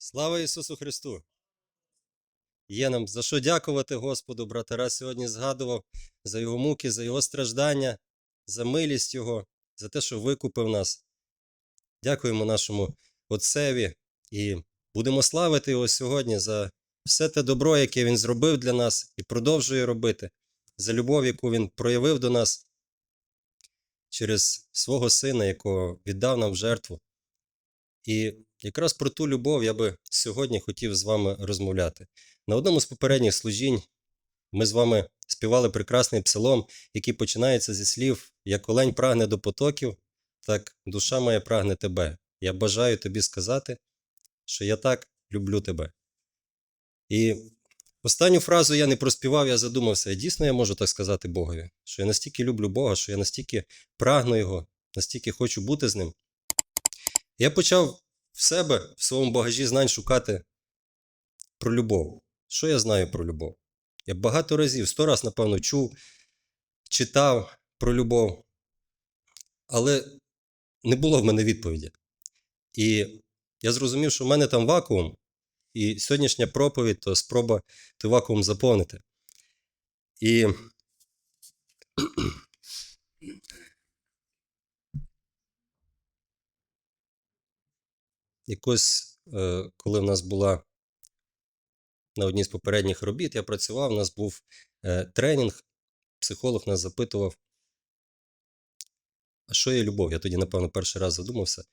Слава Ісусу Христу! Є нам за що дякувати Господу, брат Тарас сьогодні згадував за Його муки, за Його страждання, за милість Його, за те, що викупив нас. Дякуємо нашому Отцеві і будемо славити Його сьогодні за все те добро, яке Він зробив для нас і продовжує робити, за любов, яку Він проявив до нас через свого Сина, якого віддав нам в жертву. І якраз про ту любов я би сьогодні хотів з вами розмовляти. На одному з попередніх служінь ми з вами співали прекрасний псалом, який починається зі слів: Як олень прагне до потоків, так душа моя прагне тебе. Я бажаю тобі сказати, що я так люблю тебе. І останню фразу я не проспівав, я задумався, дійсно я можу так сказати Богові, що я настільки люблю Бога, що я настільки прагну Його, настільки хочу бути з ним. Я почав в себе, в своєму багажі знань шукати про любов. Що я знаю про любов? Я багато разів, сто раз, напевно, чув, читав про любов, але не було в мене відповіді. І я зрозумів, що в мене там вакуум, і сьогоднішня проповідь то спроба той вакуум заповнити. І якось, е, коли в нас була на одній з попередніх робіт, я працював, у нас був е, тренінг, психолог нас запитував, а що є любов? Я тоді, напевно, перший раз задумався.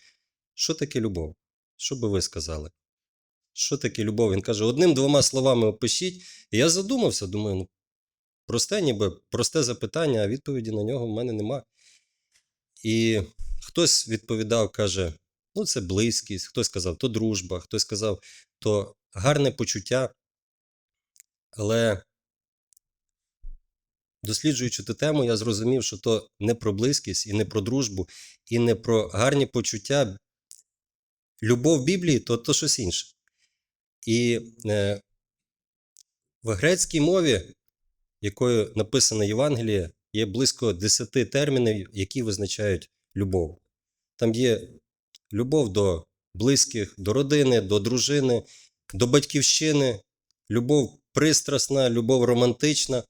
Що таке любов? Що би ви сказали? Що таке любов? Він каже, одним-двома словами опишіть. І я задумався, думаю, ну, просте, ніби просте запитання, а відповіді на нього в мене нема. І хтось відповідав, каже: ну, це близькість, хтось сказав, то дружба, хтось сказав, то гарне почуття. Але досліджуючи ту тему, я зрозумів, що то не про близькість і не про дружбу, і не про гарні почуття. Любов Біблії то, то щось інше. І е, в грецькій мові, якою написано Євангеліє, є близько 10 термінів, які визначають любов. Там є любов до близьких, до родини, до дружини, до батьківщини, любов пристрасна, любов романтична.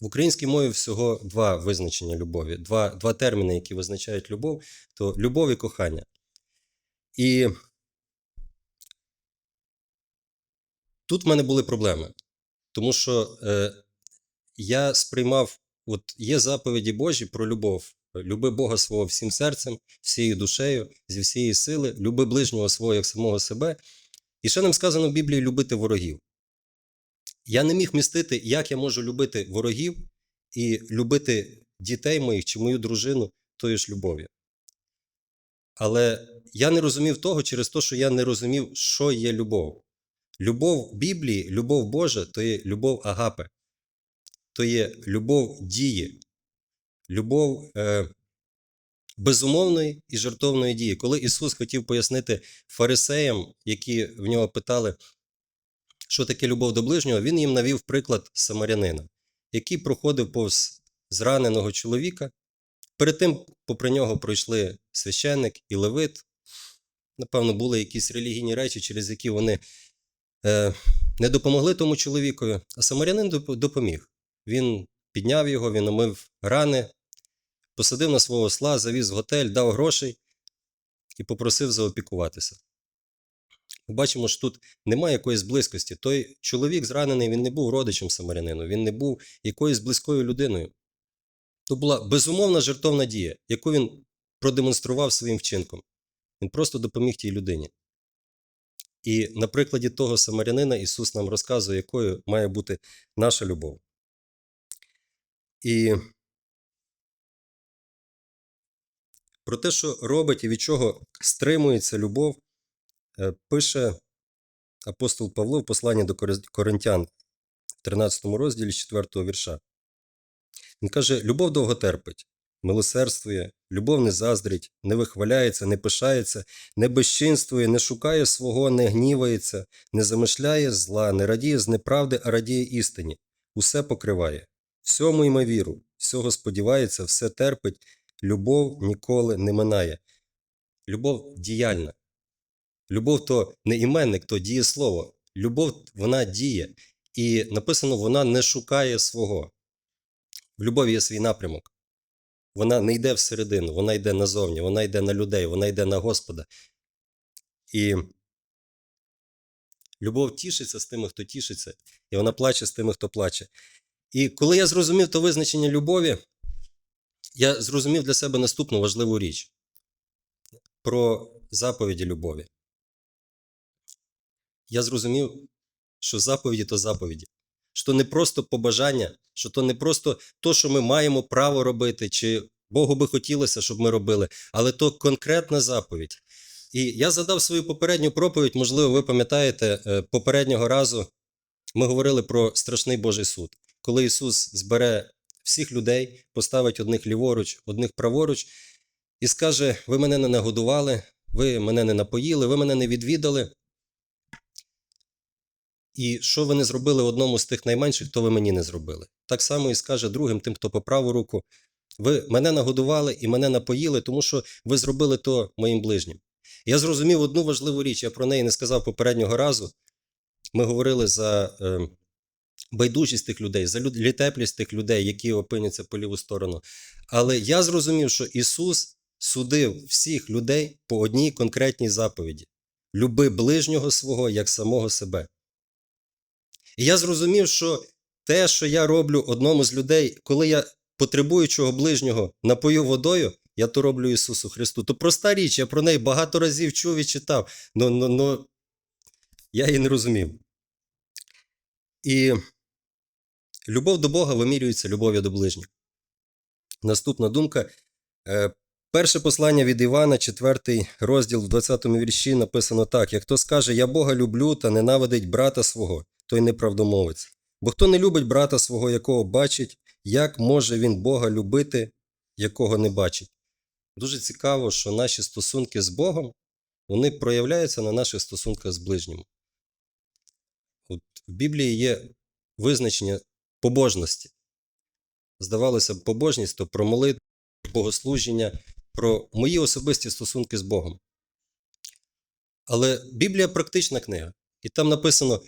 В українській мові всього два визначення любові, два, два терміни, які визначають любов, то любов і кохання. І тут в мене були проблеми, тому що е, я сприймав, от є заповіді Божі про любов. Люби Бога свого всім серцем, всією душею, зі всієї сили, люби ближнього свого як самого себе. І ще нам сказано в Біблії любити ворогів. Я не міг містити, як я можу любити ворогів і любити дітей моїх чи мою дружину тою ж любов'ю. Але я не розумів того через те, що я не розумів, що є любов. Любов Біблії, любов Божа то є любов Агапе, то є любов дії, любов е, безумовної і жертовної дії. Коли Ісус хотів пояснити фарисеям, які в нього питали, що таке любов до ближнього, Він їм навів приклад самарянина, який проходив повз зраненого чоловіка. Перед тим, попри нього пройшли священник і левит. Напевно, були якісь релігійні речі, через які вони е, не допомогли тому чоловікові, а самарянин допоміг. Він підняв його, він омив рани, посадив на свого осла, завіз в готель, дав грошей і попросив заопікуватися. Ми бачимо, що тут немає якоїсь близькості. Той чоловік зранений, він не був родичем самарянину, він не був якоюсь близькою людиною. То була безумовна жертовна дія, яку він продемонстрував своїм вчинком. Він просто допоміг тій людині. І на прикладі того самарянина Ісус нам розказує, якою має бути наша любов. І про те, що робить і від чого стримується любов, е, пише апостол Павло в посланні до Коринтян в 13 розділі 4 вірша. Він каже: любов довго терпить, милосердствує, любов не заздрить, не вихваляється, не пишається, не безчинствує, не шукає свого, не гнівається, не замишляє зла, не радіє з неправди, а радіє істині, усе покриває. Всьому йме віру, всього сподівається, все терпить, любов ніколи не минає. Любов діяльна. Любов то не іменник, то дієслово. Любов вона діє. І написано, вона не шукає свого. В любові є свій напрямок. Вона не йде всередину, вона йде назовні, вона йде на людей, вона йде на Господа. І любов тішиться з тими, хто тішиться, і вона плаче з тими, хто плаче. І коли я зрозумів то визначення любові, я зрозумів для себе наступну важливу річ про заповіді любові. Я зрозумів, що заповіді то заповіді, що не просто побажання, що то не просто то, що ми маємо право робити, чи Богу би хотілося, щоб ми робили, але то конкретна заповідь. І я задав свою попередню проповідь, можливо, ви пам'ятаєте, е, попереднього разу ми говорили про страшний Божий суд, коли Ісус збере всіх людей, поставить одних ліворуч, одних праворуч, і скаже: Ви мене не нагодували, ви мене не напоїли, ви мене не відвідали. І що ви не зробили одному з тих найменших, то ви мені не зробили. Так само і скаже другим, тим, хто по праву руку. Ви мене нагодували і мене напоїли, тому що ви зробили то моїм ближнім. Я зрозумів одну важливу річ, я про неї не сказав попереднього разу. Ми говорили за е, байдужість тих людей, за літеплість тих людей, які опиняться по ліву сторону. Але я зрозумів, що Ісус судив всіх людей по одній конкретній заповіді: люби ближнього свого як самого себе. І я зрозумів, що те, що я роблю одному з людей, коли я потребуючого ближнього напою водою, я то роблю Ісусу Христу. То проста річ, я про неї багато разів чув і читав, но я її не розумів. І любов до Бога вимірюється любов'ю до ближніх. Наступна думка. Е, Перше послання від Івана, 4 розділ в 20 вірші написано так: як хто скаже, я Бога люблю та ненавидить брата свого, той неправдомовець. Бо хто не любить брата свого, якого бачить, як може він Бога любити, якого не бачить? Дуже цікаво, що наші стосунки з Богом вони проявляються на наших стосунках з ближнім. В Біблії є визначення побожності. Здавалося б, побожність то про молитву, богослужіння, про мої особисті стосунки з Богом. Але Біблія практична книга, і там написано: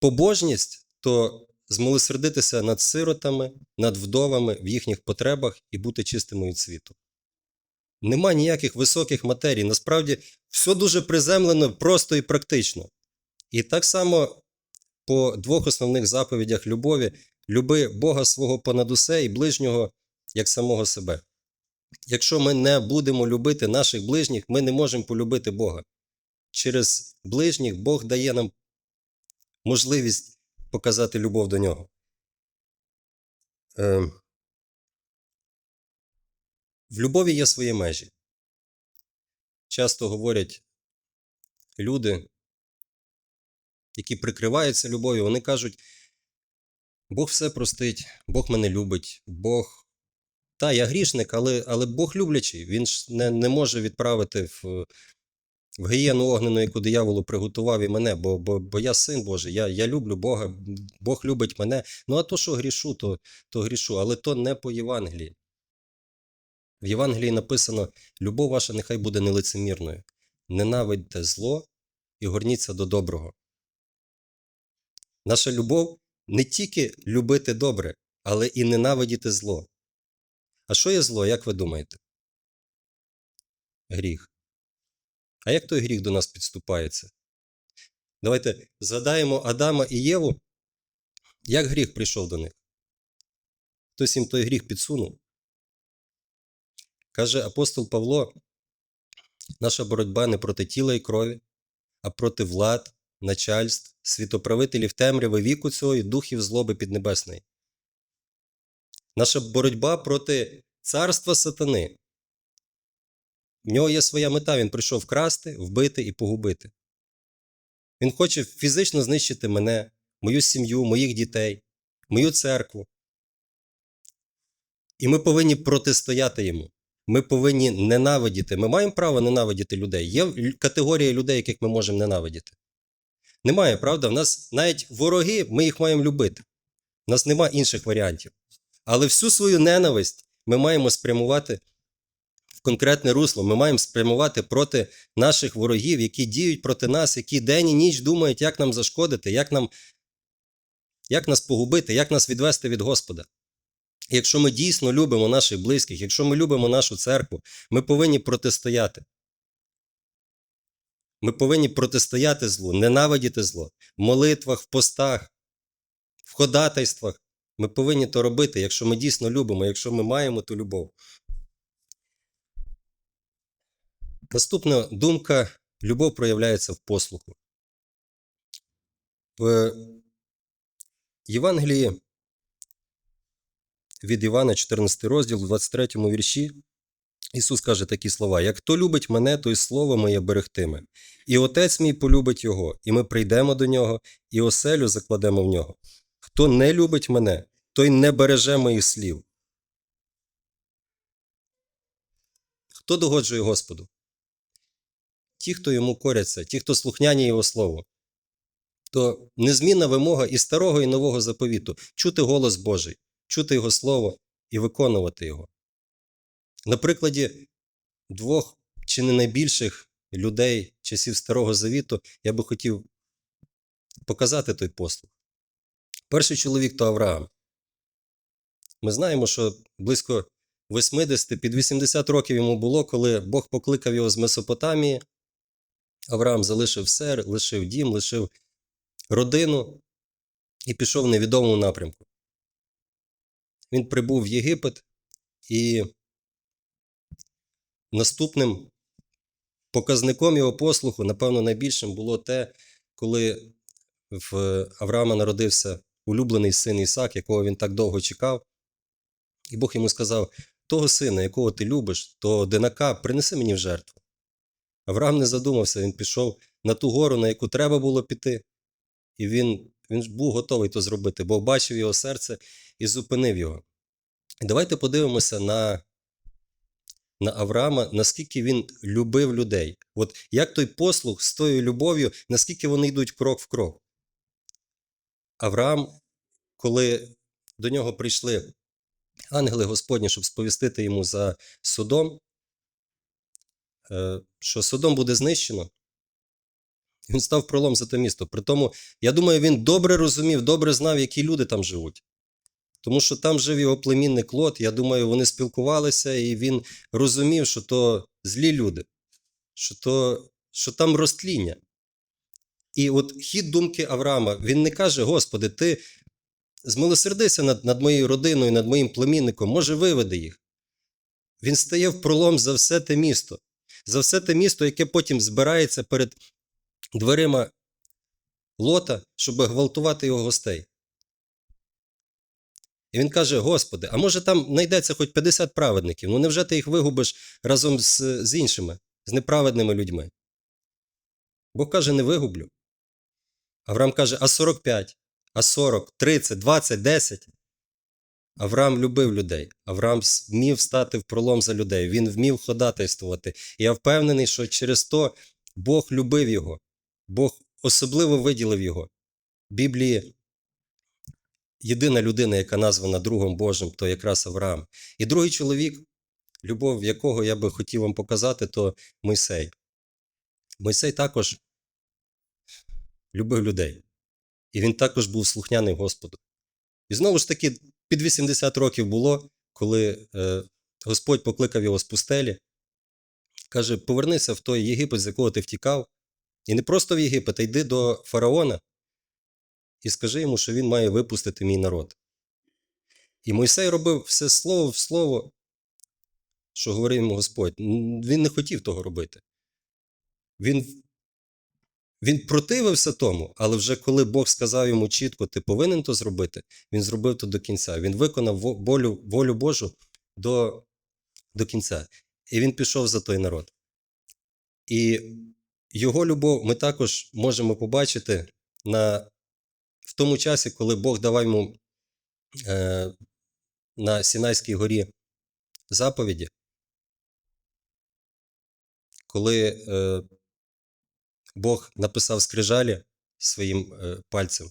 побожність то змилосердитися над сиротами, над вдовами в їхніх потребах і бути чистими від світу. Нема ніяких високих матерій. Насправді, все дуже приземлено, просто і практично. І так само по двох основних заповідях любові: люби Бога свого понад усе і ближнього як самого себе. Якщо ми не будемо любити наших ближніх, ми не можемо полюбити Бога. Через ближніх Бог дає нам можливість показати любов до нього. Е, в любові є свої межі. Часто говорять люди, які прикриваються любов'ю, вони кажуть: Бог все простить, Бог мене любить, Бог. Та, я грішник, але, але Бог люблячий. Він ж не, не може відправити в, в гієну огнену, яку дияволу приготував і мене, бо, бо, бо я син Божий, я, я люблю Бога, Бог любить мене. Ну, а то, що грішу, то, то грішу, але то не по Євангелії. В Євангелії написано: любов ваша нехай буде нелицемірною. Ненавидьте зло і горніться до доброго. Наша любов не тільки любити добре, але і ненавидіти зло. А що є зло, як ви думаєте? Гріх. А як той гріх до нас підступається? Давайте згадаємо Адама і Єву. Як гріх прийшов до них? Хтось їм той гріх підсунув. Каже апостол Павло: наша боротьба не проти тіла і крові, а проти влад, начальств, світоправителів темряви віку цього і духів злоби піднебесної. Наша боротьба проти царства сатани. В нього є своя мета, він прийшов вкрасти, вбити і погубити. Він хоче фізично знищити мене, мою сім'ю, моїх дітей, мою церкву. І ми повинні протистояти йому. Ми повинні ненавидіти. Ми маємо право ненавидіти людей. Є категорія людей, яких ми можемо ненавидіти. Немає, правда? В нас навіть вороги, ми їх маємо любити. У нас немає інших варіантів. Але всю свою ненависть ми маємо спрямувати в конкретне русло. Ми маємо спрямувати проти наших ворогів, які діють проти нас, які день і ніч думають, як нам зашкодити, як нам як нас погубити, як нас відвести від Господа. Якщо ми дійсно любимо наших близьких, якщо ми любимо нашу церкву, ми повинні протистояти. Ми повинні протистояти злу, ненавидіти зло в молитвах, в постах, в ходатайствах. Ми повинні то робити, якщо ми дійсно любимо, якщо ми маємо ту любов. Наступна думка: любов проявляється в послуху. В Євангелії від Івана, 14 розділ, в 23 вірші, Ісус каже такі слова: Як хто любить мене, то й слово моє берегтиме. І Отець мій полюбить його, і ми прийдемо до нього, і оселю закладемо в нього. Хто не любить мене, той не береже моїх слів. Хто догоджує Господу? Ті, хто йому коряться, ті, хто слухняні Його Слову. То незмінна вимога і старого, і нового заповіту чути голос Божий, чути Його Слово і виконувати Його. На прикладі двох чи не найбільших людей часів Старого Завіту я би хотів показати той послуг. Перший чоловік то Авраам. Ми знаємо, що близько 80 під 80 років йому було, коли Бог покликав його з Месопотамії. Авраам залишив все, лишив дім, лишив родину і пішов в невідомому напрямку. Він прибув в Єгипет і наступним показником його послуху, напевно, найбільшим було те, коли в Авраама народився улюблений син Ісак, якого він так довго чекав. І Бог йому сказав: того сина, якого ти любиш, то одинака принеси мені в жертву. Авраам не задумався, він пішов на ту гору, на яку треба було піти, і він, він був готовий то зробити, Бог бачив його серце і зупинив його. Давайте подивимося на, на Авраама, наскільки він любив людей. От як той послуг з тою любов'ю, наскільки вони йдуть крок в крок. Авраам, коли до нього прийшли ангели Господні, щоб сповістити йому за Содом, е, що Содом буде знищено, він став пролом за те місто. Притому, я думаю, він добре розумів, добре знав, які люди там живуть. Тому що там жив його племінник Лот, я думаю, вони спілкувалися, і він розумів, що то злі люди, що, то, що там розтління. І от хід думки Авраама, він не каже: Господи, ти змилосердися над, над моєю родиною, над моїм племінником, може, виведи їх. Він стає в пролом за все те місто, за все те місто, яке потім збирається перед дверима лота, щоб гвалтувати його гостей. І він каже: Господи, а може там знайдеться хоч 50 праведників? Ну невже ти їх вигубиш разом з, з іншими, з неправедними людьми? Бог каже, не вигублю. Авраам каже, а 45, а 40, 30, 20, 10. Авраам любив людей. Авраам вмів стати в пролом за людей. Він вмів ходатайствувати. І я впевнений, що через то Бог любив його. Бог особливо виділив його. Біблії єдина людина, яка названа другом Божим, то якраз Авраам. І другий чоловік, любов якого я би хотів вам показати, то Мойсей. Мойсей також любив людей. І він також був слухняний Господу. І знову ж таки, під 80 років було, коли е, Господь покликав його з пустелі, каже: повернися в той Єгипет, з якого ти втікав, і не просто в Єгипет, а йди до фараона і скажи йому, що він має випустити мій народ. І Мойсей робив все слово в слово, що говорив йому Господь. Він не хотів того робити. Він він противився тому, але вже коли Бог сказав йому чітко, ти повинен то зробити, він зробив то до кінця. Він виконав волю, волю Божу до, до кінця. І він пішов за той народ. І його любов ми також можемо побачити на, в тому часі, коли Бог давав йому е, на Сінайській горі заповіді, коли е, Бог написав скрижалі своїм е, пальцем.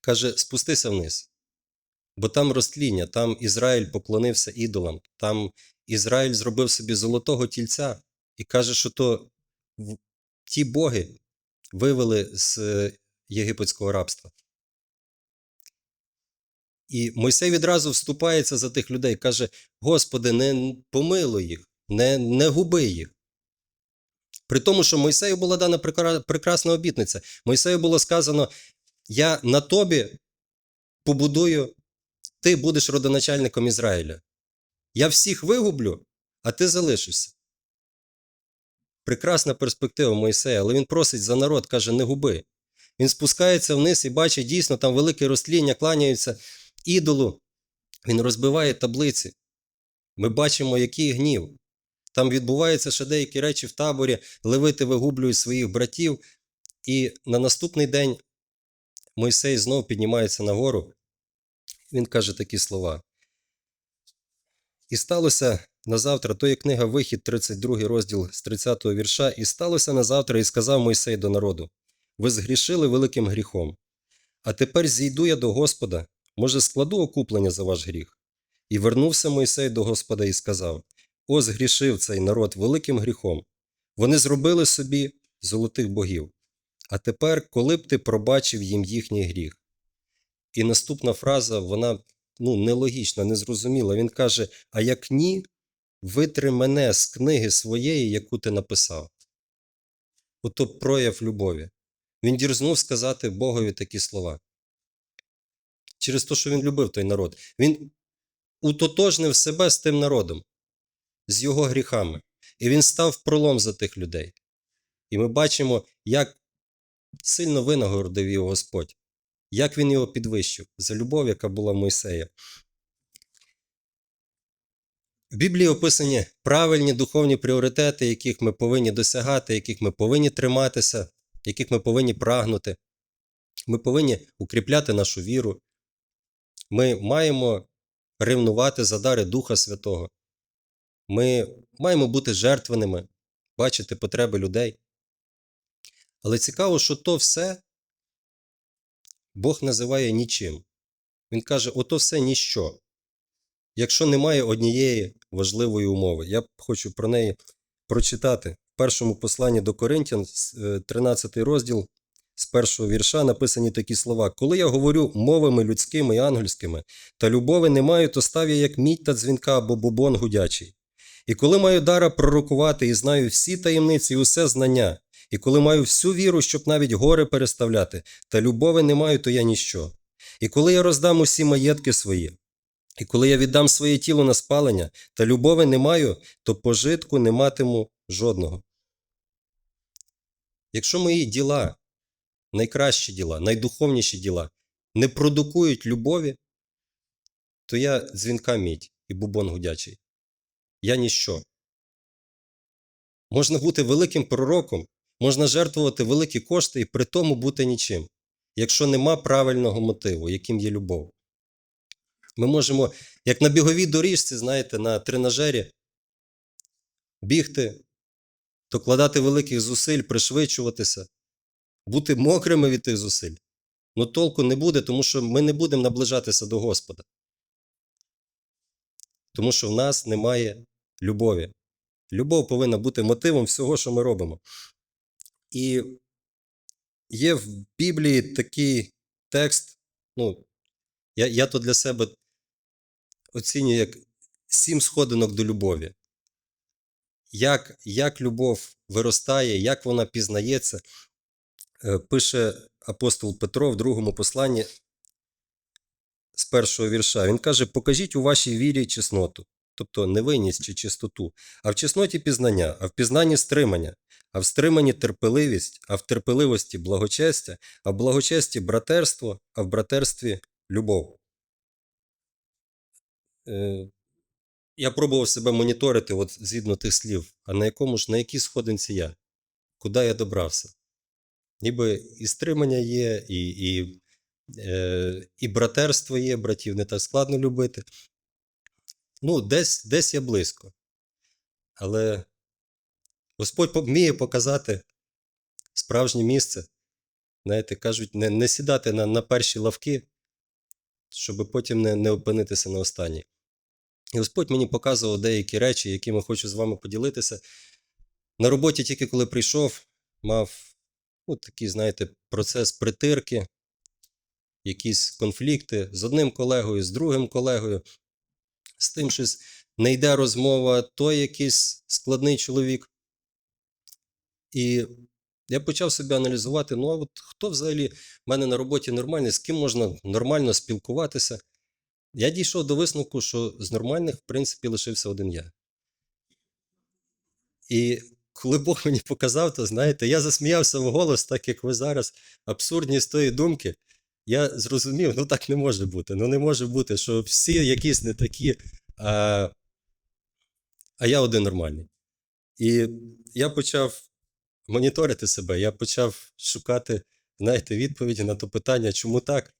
Каже: спустися вниз, бо там розтління, там Ізраїль поклонився ідолам, там Ізраїль зробив собі золотого тільця і каже, що то ті боги вивели з єгипетського рабства. І Мойсей відразу вступається за тих людей, каже: Господи, не помилуй їх, не, не губи їх. При тому, що Мойсею була дана прекрасна обітниця. Мойсею було сказано: Я на тобі побудую, ти будеш родоначальником Ізраїля. Я всіх вигублю, а ти залишишся. Прекрасна перспектива Мойсея, але він просить за народ, каже: не губи. Він спускається вниз і бачить дійсно там велике розтління, кланяються ідолу. Він розбиває таблиці. Ми бачимо, який гнів. Там відбуваються ще деякі речі в таборі, левити вигублюють своїх братів. І на наступний день Мойсей знов піднімається на гору. Він каже такі слова. І сталося на завтра, то є книга Вихід, 32 розділ з 30 вірша. І сталося на завтра, і сказав Мойсей до народу: Ви згрішили великим гріхом. А тепер зійду я до Господа, може, складу окуплення за ваш гріх. І вернувся Мойсей до Господа і сказав: О, згрішив цей народ великим гріхом. Вони зробили собі золотих богів. А тепер, коли б ти пробачив їм їхній гріх. І наступна фраза, вона ну, нелогічна, незрозуміла. Він каже: А як ні, витри мене з книги своєї, яку ти написав. Ото прояв любові. Він дірзнув сказати Богові такі слова. Через те, що він любив той народ. Він утотожнив себе з тим народом, з його гріхами. І він став пролом за тих людей. І ми бачимо, як сильно винагородив його Господь, як він його підвищив за любов, яка була в Мойсея. В Біблії описані правильні духовні пріоритети, яких ми повинні досягати, яких ми повинні триматися, яких ми повинні прагнути. Ми повинні укріпляти нашу віру. Ми маємо ревнувати за дари Духа Святого. Ми маємо бути жертвеними, бачити потреби людей. Але цікаво, що то все Бог називає нічим. Він каже: ото все ніщо. Якщо немає однієї важливої умови, я хочу про неї прочитати. Першому посланні до Коринтян, с- е, 13 розділ, з першого вірша написані такі слова: Коли я говорю мовами людськими і ангельськими, та любови не маю, то став я як мідь та дзвінка або бубон гудячий. І коли маю дара пророкувати і знаю всі таємниці і усе знання, і коли маю всю віру, щоб навіть гори переставляти, та любови не маю, то я ніщо. І коли я роздам усі маєтки свої, і коли я віддам своє тіло на спалення, та любови не маю, то пожитку не матиму жодного. Якщо мої діла, найкращі діла, найдуховніші діла, не продукують любові, то я дзвінка мідь і бубон гудячий. Я ніщо. Можна бути великим пророком, можна жертвувати великі кошти і при тому бути нічим, якщо нема правильного мотиву, яким є любов. Ми можемо, як на біговій доріжці, знаєте, на тренажері, бігти, докладати великих зусиль, пришвидшуватися, бути мокрими від тих зусиль. Ну толку не буде, тому що ми не будемо наближатися до Господа. Тому що в нас немає любові. Любов повинна бути мотивом всього, що ми робимо. І є в Біблії такий текст, ну, я, я то для себе оцінюю як сім сходинок до любові. Як, як любов виростає, як вона пізнається, Е, пише апостол Петро в другому посланні з першого вірша. Він каже: Покажіть у вашій вірі чесноту, тобто невинність чи чистоту, а в чесноті пізнання, а в пізнанні стримання, а в стриманні терпеливість, а в терпеливості благочестя, а в благочесті братерство, а в братерстві любов. Я пробував себе моніторити от, згідно тих слів, а на якому ж, на якій сходинці я? Куди я добрався? Ніби і стримання є, і, і, е, і братерство є, братів не так складно любити. Ну, десь, десь я близько. Але Господь вміє показати справжнє місце. Знаєте, кажуть, не, не сідати на, на перші лавки, щоб потім не, не опинитися на останній. І Господь мені показував деякі речі, якими хочу з вами поділитися. На роботі, тільки коли прийшов, мав ну, такий, знаєте, процес притирки, якісь конфлікти з одним колегою, з другим колегою, з тим щось не йде розмова, той якийсь складний чоловік. І я почав себе аналізувати: ну, а от хто взагалі в мене на роботі нормальний, з ким можна нормально спілкуватися. Я дійшов до висновку, що з нормальних, в принципі, лишився один я. І коли Бог мені показав, то знаєте, я засміявся в голос, так як ви зараз, абсурдність тої думки. Я зрозумів, ну так не може бути. Ну не може бути, що всі якісь не такі, а, а я один нормальний. І я почав моніторити себе, я почав шукати, знаєте, відповіді на то питання, чому так.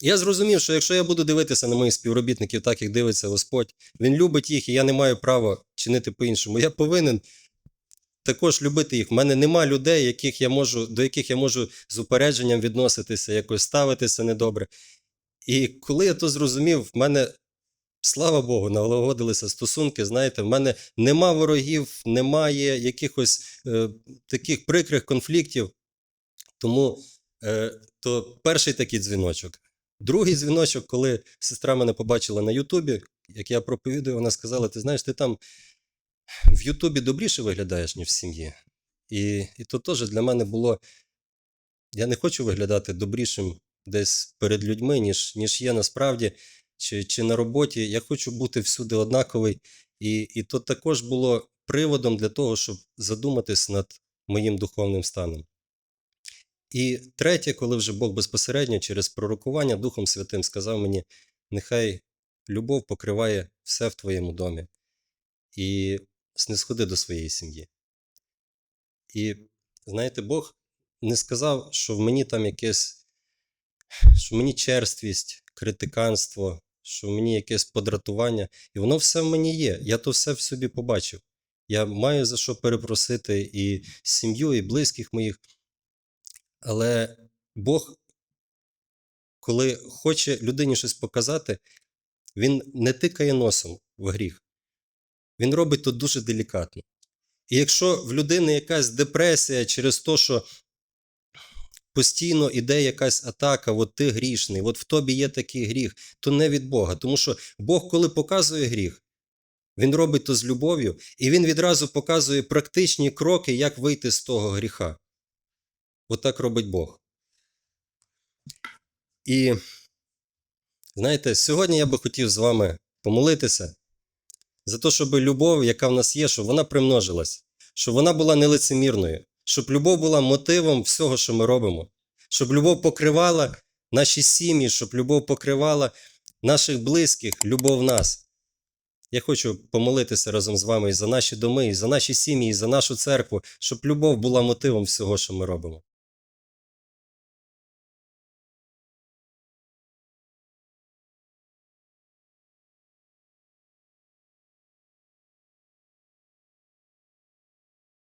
Я зрозумів, що якщо я буду дивитися на моїх співробітників, так як дивиться Господь, Він любить їх, і я не маю права чинити по-іншому. Я повинен також любити їх. У мене нема людей, яких я можу, до яких я можу з упередженням відноситися, якось ставитися недобре. І коли я то зрозумів, в мене, слава Богу, налагодилися стосунки. Знаєте, в мене нема ворогів, немає якихось е, таких прикрих конфліктів. Тому е, то перший такий дзвіночок. Другий дзвіночок, коли сестра мене побачила на Ютубі, як я проповідую, вона сказала: ти знаєш, ти там в Ютубі добріше виглядаєш, ніж в сім'ї. І, і то теж для мене було. Я не хочу виглядати добрішим десь перед людьми, ніж, ніж є насправді, чи, чи на роботі. Я хочу бути всюди однаковий. І, і то також було приводом для того, щоб задуматись над моїм духовним станом. І третє, коли вже Бог безпосередньо через пророкування Духом Святим сказав мені: нехай любов покриває все в твоєму домі, і снисходи до своєї сім'ї. І знаєте, Бог не сказав, що в мені там якесь, що в мені черствість, критиканство, що в мені якесь подратування. І воно все в мені є. Я то все в собі побачив. Я маю за що перепросити і сім'ю, і близьких моїх. Але Бог, коли хоче людині щось показати, він не тикає носом в гріх. Він робить то дуже делікатно. І якщо в людини якась депресія через те, що постійно іде якась атака, от ти грішний, от в тобі є такий гріх, то не від Бога. Тому що Бог, коли показує гріх, він робить то з любов'ю, і він відразу показує практичні кроки, як вийти з того гріха. Отак робить Бог. І знаєте, сьогодні я би хотів з вами помолитися за те, щоб любов, яка в нас є, щоб вона примножилась, щоб вона була нелицемірною, щоб любов була мотивом всього, що ми робимо, щоб любов покривала наші сім'ї, щоб любов покривала наших близьких, любов нас. Я хочу помолитися разом з вами і за наші доми, і за наші сім'ї, і за нашу церкву, щоб любов була мотивом всього, що ми робимо.